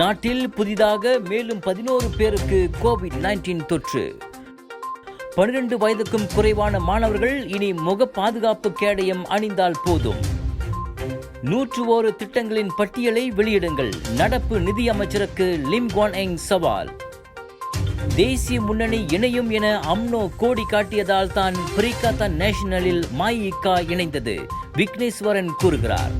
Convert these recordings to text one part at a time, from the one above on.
நாட்டில் புதிதாக மேலும் பதினோரு பேருக்கு கோவிட் நைன்டீன் தொற்று. பனிரெண்டு வயதுக்கும் குறைவான மாணவர்கள் இனி முக பாதுகாப்பு கேடயம் அணிந்தால் போதும். நூற்று ஓரு திட்டங்களின் பட்டியலை வெளியிடுங்கள். நடப்பு நிதி அமைச்சருக்கு எங் சவால். தேசிய முன்னணி இணையும் என அம்னோ கோடி காட்டியதால் தான் பிரிகாத்தா நேஷனலில் மாயிகா இணைந்தது விக்னேஸ்வரன் கூறுகிறார்.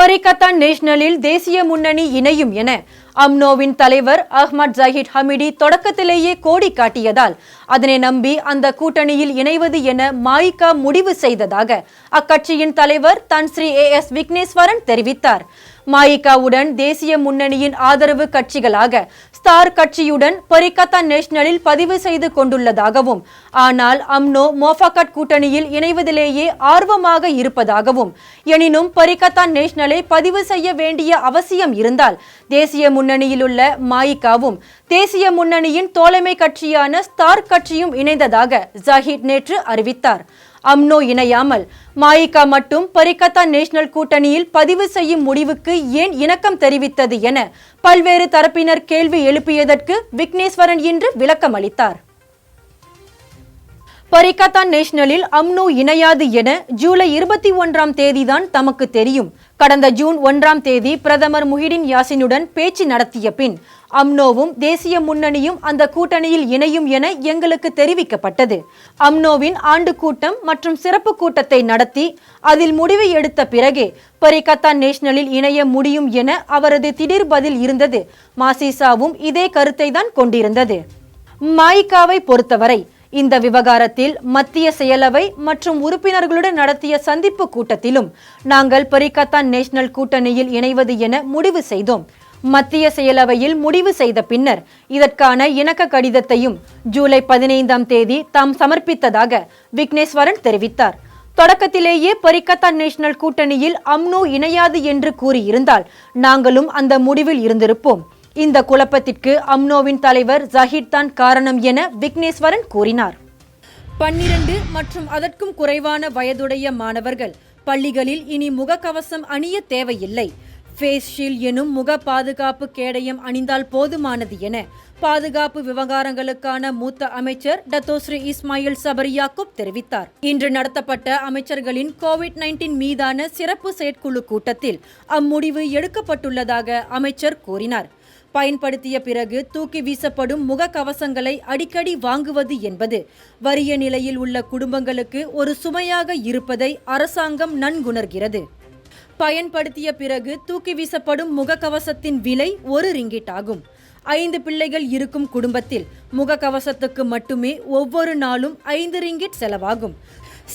பரிகத்தான் நேஷனலில் தேசிய முன்னணி இணையும் என அம்னோவின் தலைவர் அஹ்மத் ஜஹீத் ஹமிடி தொடக்கத்திலேயே கோடி காட்டியதால் அதனை நம்பி அந்த கூட்டணியில் இணைவது என மாயிகா முடிவு செய்ததாக அக்கட்சியின் தலைவர் தன்ஸ்ரீ ஏ எஸ் விக்னேஸ்வரன் தெரிவித்தார். மாயிகாவுடன் தேசிய முன்னணியின் ஆதரவு கட்சிகளாக ஸ்டார் கட்சியுடன் பரிகத்தா நேஷனலில் பதிவு செய்து கொண்டுள்ளதாகவும் ஆனால் அம்னோ மோஃபாகட் கூட்டணியில் இணைவதிலேயே ஆர்வமாக இருப்பதாகவும் எனினும் பரிகத்தா நேஷனலை பதிவு செய்ய வேண்டிய அவசியம் இருந்தால் தேசிய முன்னணியிலுள்ள மாயிகாவும் தேசிய முன்னணியின் தோழமை கட்சியான ஸ்டார் கட்சியும் இணைந்ததாக ஜஹீத் நேற்று அறிவித்தார். அம்னோ இணையாமல். மாயிகா மட்டும் பரிகத்தா நேஷனல் கூட்டணியில் பதிவு செய்யும் முடிவுக்கு ஏன் இணக்கம் தெரிவித்தது என பல்வேறு தரப்பினர் கேள்வி எழுப்பியதற்கு விக்னேஸ்வரன் இன்று விளக்கம் அளித்தார். பரிகத்தா நேஷனலில் அம்னோ இணையாது என ஜூலை இருபத்தி ஒன்றாம் தேதிதான் தமக்கு தெரியும். கடந்த ஜூன் ஒன்றாம் தேதி பிரதமர் முஹிடின் யாசினுடன் பேச்சு நடத்திய பின் அம்னோவும் தேசிய முன்னணியும் அந்த கூட்டணியில் இணையும் என எங்களுக்கு தெரிவிக்கப்பட்டது. அம்னோவின் ஆண்டு கூட்டம் மற்றும் சிறப்பு கூட்டத்தை நடத்தி அதில் முடிவு எடுத்த பிறகே பரிகத்தா நேஷனலில் இணைய முடியும் என அவரது திடீர் பதில் இருந்தது. மாசிசாவும் இதே கருத்தை தான் கொண்டிருந்தது. மாய்காவை பொறுத்தவரை இந்த விவகாரத்தில் மத்திய செயலவை மற்றும் உறுப்பினர்களுடன் நடத்திய சந்திப்பு கூட்டத்திலும் நாங்கள் பரிகத்தான் நேஷனல் கூட்டணியில் இணைவது என முடிவு செய்தோம். மத்திய செயலவையில் முடிவு செய்த பின்னர் இதற்கான இணக்க கடிதத்தையும் ஜூலை பதினைந்தாம் தேதி தாம் சமர்ப்பித்ததாக விக்னேஸ்வரன் தெரிவித்தார். தொடக்கத்திலேயே பரிகத்தான் நேஷனல் கூட்டணியில் அம்னோ இணையாது என்று கூறியிருந்தால் நாங்களும் அந்த முடிவில் இருந்திருப்போம். இந்த குழப்பத்திற்கு அம்னோவின் தலைவர் ஜஹீர் தான் காரணம் என விக்னேஸ்வரன் கூறினார். பன்னிரண்டு மற்றும் அதற்கும் குறைவான வயதுடைய மாணவர்கள் பள்ளிகளில் இனி முகக்கவசம் அணிய தேவையில்லை. ஃபேஸ் ஷீல்ட் எனும் முக பாதுகாப்பு கேடயம் அணிந்தால் போதுமானது என பாதுகாப்பு விவகாரங்களுக்கான மூத்த அமைச்சர் டத்தோஸ்ரீ இஸ்மாயில் சபரியாக்குப் தெரிவித்தார். இன்று நடத்தப்பட்ட அமைச்சர்களின் கோவிட் நைன்டீன் மீதான சிறப்பு செயற்குழு கூட்டத்தில் அம்முடிவு எடுக்கப்பட்டுள்ளதாக அமைச்சர் கூறினார். பயன்படுத்திய பிறகு தூக்கி வீசப்படும் முகக்கவசங்களை அடிக்கடி வாங்குவது என்பது. வறிய நிலையில் உள்ள குடும்பங்களுக்கு ஒரு சுமையாக இருப்பதை அரசாங்கம் நன்குணர்கிறது. பயன்படுத்திய பிறகு தூக்கி வீசப்படும் முகக்கவசத்தின் விலை ஒரு ரிங்கிட் ஆகும். ஐந்து பிள்ளைகள் இருக்கும் குடும்பத்தில் முகக்கவசத்துக்கு மட்டுமே ஒவ்வொரு நாளும் ஐந்து ரிங்கிட் செலவாகும்.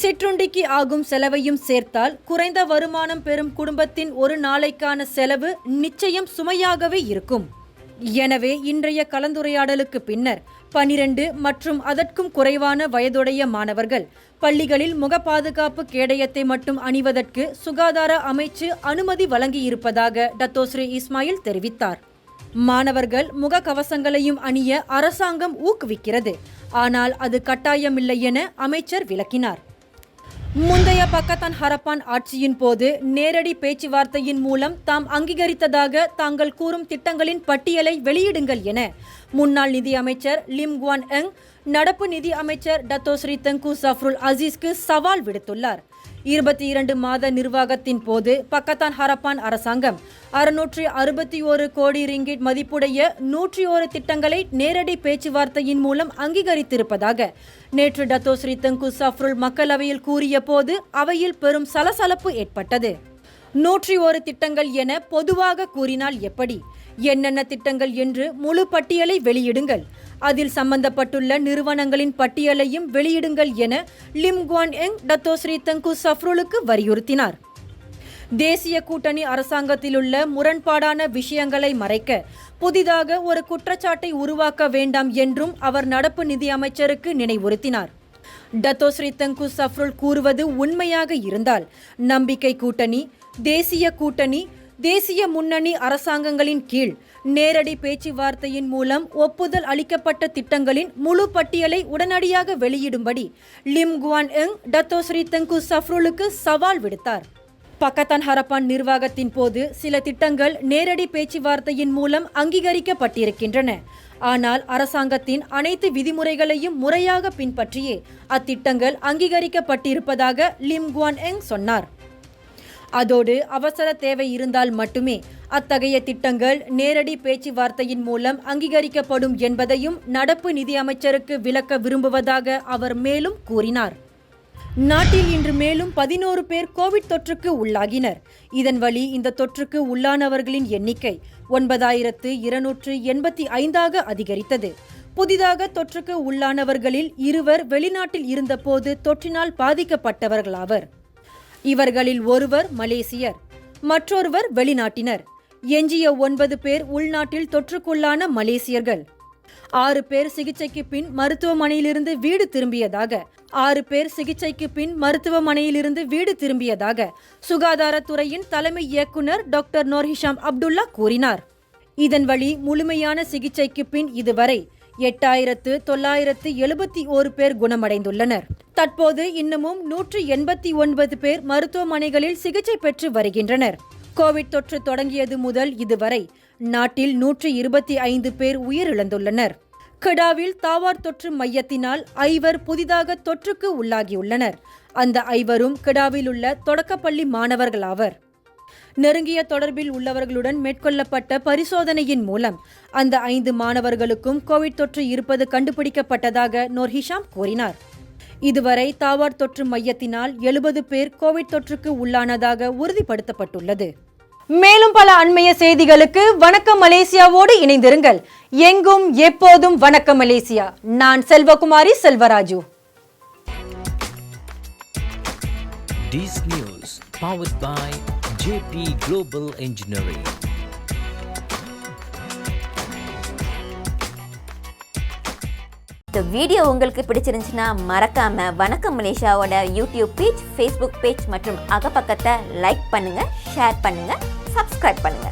சிற்றுண்டிக்கு ஆகும் செலவையும் சேர்த்தால் குறைந்த வருமானம் பெறும் குடும்பத்தின் ஒரு நாளைக்கான செலவு நிச்சயம் சுமையாகவே இருக்கும். எனவே இன்றைய கலந்துரையாடலுக்கு பின்னர் பனிரெண்டு மற்றும் அதற்கும் குறைவான வயதுடைய மாணவர்கள் பள்ளிகளில் முக பாதுகாப்பு கேடயத்தை மட்டும் அணிவதற்கு சுகாதார அமைச்சு அனுமதி வழங்கியிருப்பதாக டத்தோஸ்ரீ இஸ்மாயில் தெரிவித்தார். மாணவர்கள் முக கவசங்களையும் அணிய அரசாங்கம் ஊக்குவிக்கிறது. ஆனால் அது கட்டாயமில்லை என அமைச்சர் விளக்கினார். முந்தைய பக்கத்தான் ஹரப்பான் ஆட்சியின் போது நேரடி பேச்சுவார்த்தையின் மூலம் தாம் அங்கீகரித்ததாக தாங்கள் கூறும் திட்டங்களின் பட்டியலை வெளியிடுங்கள் என முன்னாள் நிதி அமைச்சர் லிம் குவான் எங் நடப்பு நிதி அமைச்சர் டத்தோஸ்ரீ தெங்கு சஃப்ருல் அசீஸ்க்கு சவால் விடுத்துள்ளார். இருபத்தி இரண்டு மாத நிர்வாகத்தின் போது பக்கத்தான் ஹரப்பான் அரசாங்கம் அறுநூற்றி அறுபத்தி ஒரு கோடி ரிங்கிட் மதிப்புடைய நூற்றி ஒரு திட்டங்களை நேரடி பேச்சுவார்த்தையின் மூலம் அங்கீகரித்திருப்பதாக நேற்று டத்தோஸ்ரீ தங்கு சஃப்ருல் மக்களவையில் கூறிய போது அவையில் பெரும் சலசலப்பு ஏற்பட்டது. நூற்றி ஒரு திட்டங்கள் என பொதுவாக கூறினால் எப்படி? என்னென்ன திட்டங்கள் என்று முழு பட்டியலை வெளியிடுங்கள். அதில் சம்பந்தப்பட்டுள்ள நிறுவனங்களின் பட்டியலையும் வெளியிடுங்கள் என Lim Kuan Eng Dato Sri Tengku சஃப்ருலுக்கு வலியுறுத்தினார். தேசிய கூட்டணி அரசாங்கத்திலுள்ள முரண்பாடான விஷயங்களை மறைக்க புதிதாக ஒரு குற்றச்சாட்டை உருவாக்க வேண்டாம் என்றும் அவர் நடப்பு நிதி அமைச்சருக்கு நினைவுறுத்தினார். டத்தோஸ்ரீ தங்கு சஃப்ருல் கூறுவது உண்மையாக இருந்தால் நம்பிக்கை கூட்டணி தேசிய கூட்டணி தேசிய முன்னணி அரசாங்கங்களின் கீழ் நேரடி பேச்சுவார்த்தையின் மூலம் ஒப்புதல் அளிக்கப்பட்ட திட்டங்களின் முழு பட்டியலை உடனடியாக வெளியிடும்படி Lim Guan Eng Dato Sri Tengku சஃப்ருலுக்கு சவால் விடுத்தார். பக்கத்தான் ஹரப்பான் நிர்வாகத்தின் போது சில திட்டங்கள் நேரடி பேச்சுவார்த்தையின் மூலம் அங்கீகரிக்கப்பட்டிருக்கின்றன. ஆனால் அரசாங்கத்தின் அனைத்து விதிமுறைகளையும் முறையாக பின்பற்றியே அத்திட்டங்கள் அங்கீகரிக்கப்பட்டிருப்பதாக லிம் குவான் எங் சொன்னார். அதோடு அவசர தேவை இருந்தால் மட்டுமே அத்தகைய திட்டங்கள் நேரடி பேச்சுவார்த்தையின் மூலம் அங்கீகரிக்கப்படும் என்பதையும் நடப்பு நிதியமைச்சருக்கு விளக்க விரும்புவதாக அவர் மேலும் கூறினார். நாட்டில் இன்று மேலும் பதினோரு பேர் கோவிட் தொற்றுக்கு உள்ளாகினர். இதன் வழி இந்த தொற்றுக்கு உள்ளானவர்களின் எண்ணிக்கை ஒன்பதாயிரத்து இருநூற்று எண்பத்தி ஐந்தாக அதிகரித்தது. புதிதாக தொற்றுக்கு உள்ளானவர்களில் இருவர் வெளிநாட்டில் இருந்தபோது தொற்றினால் பாதிக்கப்பட்டவர்களாவர். இவர்களில் ஒருவர் மலேசியர் மற்றொருவர் வெளிநாட்டினர். எஞ்சிய ஒன்பது பேர் உள்நாட்டில் தொற்றுக்குள்ளான மலேசியர்கள். ஆறு பேர் சிகிச்சைக்கு பின் மருத்துவமனையிலிருந்து வீடு திரும்பியதாக ஆறு பேர் சிகிச்சைக்கு பின் மருத்துவமனையிலிருந்து வீடு திரும்பியதாக சுகாதாரத்துறையின் தலைமை இயக்குனர் டாக்டர் நோர்ஹிஷாம் அப்துல்லா கூறினார். இதன் வழி முழுமையான சிகிச்சைக்கு பின் இதுவரை எட்டாயிரத்து தொள்ளாயிரத்து எழுபத்தி ஓரு பேர் குணமடைந்துள்ளனர். தற்போது இன்னமும் நூற்று எண்பத்தி ஒன்பது பேர் மருத்துவமனைகளில் சிகிச்சை பெற்று வருகின்றனர். கோவிட் தொற்று தொடங்கியது முதல் இதுவரை நாட்டில் நூற்று இருபத்தி ஐந்து பேர் உயிரிழந்துள்ளனர். கெடாவில் தாவார் தொற்று மையத்தினால் ஐவர் புதிதாக தொற்றுக்கு உள்ளாகியுள்ளனர். அந்த ஐவரும் கெடாவில் உள்ள தொடக்கப்பள்ளி மாணவர்களாவர் நெருங்கிய தொடர்பில் உள்ளவர்களுடன் மேற்கொள்ளப்பட்ட பரிசோதனையின் மூலம் அந்த ஐந்து மாணவர்களுக்கும் கோவிட் தொற்று இருப்பது கண்டுபிடிக்கப்பட்டதாக நோர்ஹிஷாம் கூறினார். இதுவரை தாவார் தொற்று மையத்தினால் எழுபது பேர் கோவிட் தொற்றுக்கு உள்ளானதாக உறுதிப்படுத்தப்பட்டுள்ளது. மேலும் பல அண்மைய செய்திகளுக்கு வணக்கம் மலேசியாவோடு இணைந்திருங்கள். எங்கும் எப்போதும் வணக்கம் மலேசியா. நான் Selvakumari Selvaraju. This news powered by JP Global Engineering. இந்த வீடியோ உங்களுக்கு பிடிச்சிருந்துச்சுன்னா மறக்காம வணக்கம் மலேசியாவோட யூடியூப் பேஜ் ஃபேஸ்புக் பேஜ் மற்றும் அகப்பக்கத்தை லைக் பண்ணுங்க ஷேர் பண்ணுங்க சப்ஸ்கிரைப் பண்ணுங்க